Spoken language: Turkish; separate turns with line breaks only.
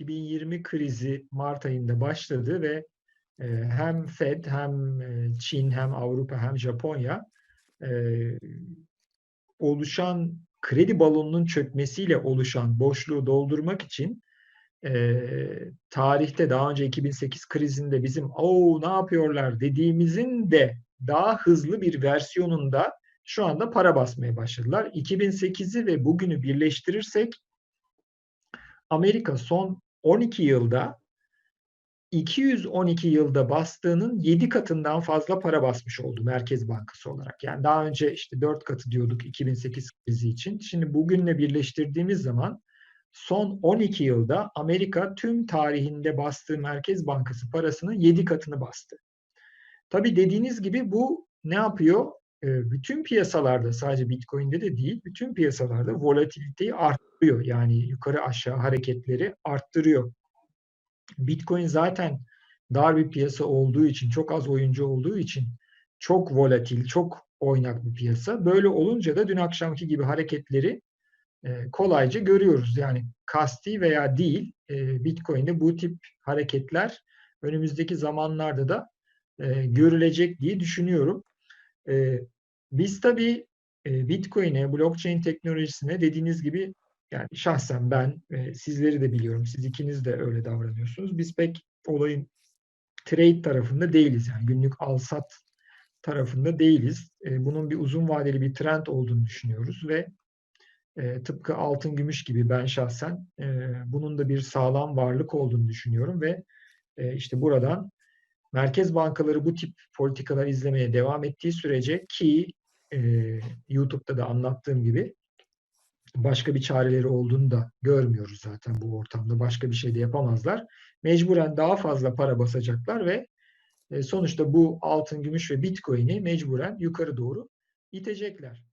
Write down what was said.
2020 krizi Mart ayında başladı ve e, hem Fed hem e, Çin hem Avrupa hem Japonya e, oluşan kredi balonunun çökmesiyle oluşan boşluğu doldurmak için tarihte daha önce 2008 krizinde bizim o ne yapıyorlar dediğimizin de daha hızlı bir versiyonunda şu anda para basmaya başladılar. 2008'i ve bugünü birleştirirsek Amerika son 12 yılda 212 yılda bastığının 7 katından fazla para basmış oldu Merkez Bankası olarak. Yani daha önce işte 4 katı diyorduk 2008 krizi için. Şimdi bugünle birleştirdiğimiz zaman son 12 yılda Amerika tüm tarihinde bastığı Merkez Bankası parasının 7 katını bastı. Tabii dediğiniz gibi bu ne yapıyor? Bütün piyasalarda sadece Bitcoin'de de değil, bütün piyasalarda volatiliteyi arttırıyor. Yani yukarı aşağı hareketleri arttırıyor. Bitcoin zaten dar bir piyasa olduğu için, çok az oyuncu olduğu için çok volatil, çok oynak bir piyasa. Böyle olunca da dün akşamki gibi hareketleri e, kolayca görüyoruz. Yani kasti veya değil e, Bitcoin'de bu tip hareketler önümüzdeki zamanlarda da e, görülecek diye düşünüyorum. E, biz tabii e, Bitcoin'e, blockchain teknolojisine dediğiniz gibi yani şahsen ben, e, sizleri de biliyorum, siz ikiniz de öyle davranıyorsunuz. Biz pek olayın trade tarafında değiliz. Yani günlük al-sat tarafında değiliz. E, bunun bir uzun vadeli bir trend olduğunu düşünüyoruz ve e, tıpkı altın gümüş gibi ben şahsen e, bunun da bir sağlam varlık olduğunu düşünüyorum ve e, işte buradan merkez bankaları bu tip politikalar izlemeye devam ettiği sürece ki e, YouTube'da da anlattığım gibi başka bir çareleri olduğunu da görmüyoruz zaten bu ortamda. Başka bir şey de yapamazlar. Mecburen daha fazla para basacaklar ve e, sonuçta bu altın, gümüş ve bitcoin'i mecburen yukarı doğru itecekler.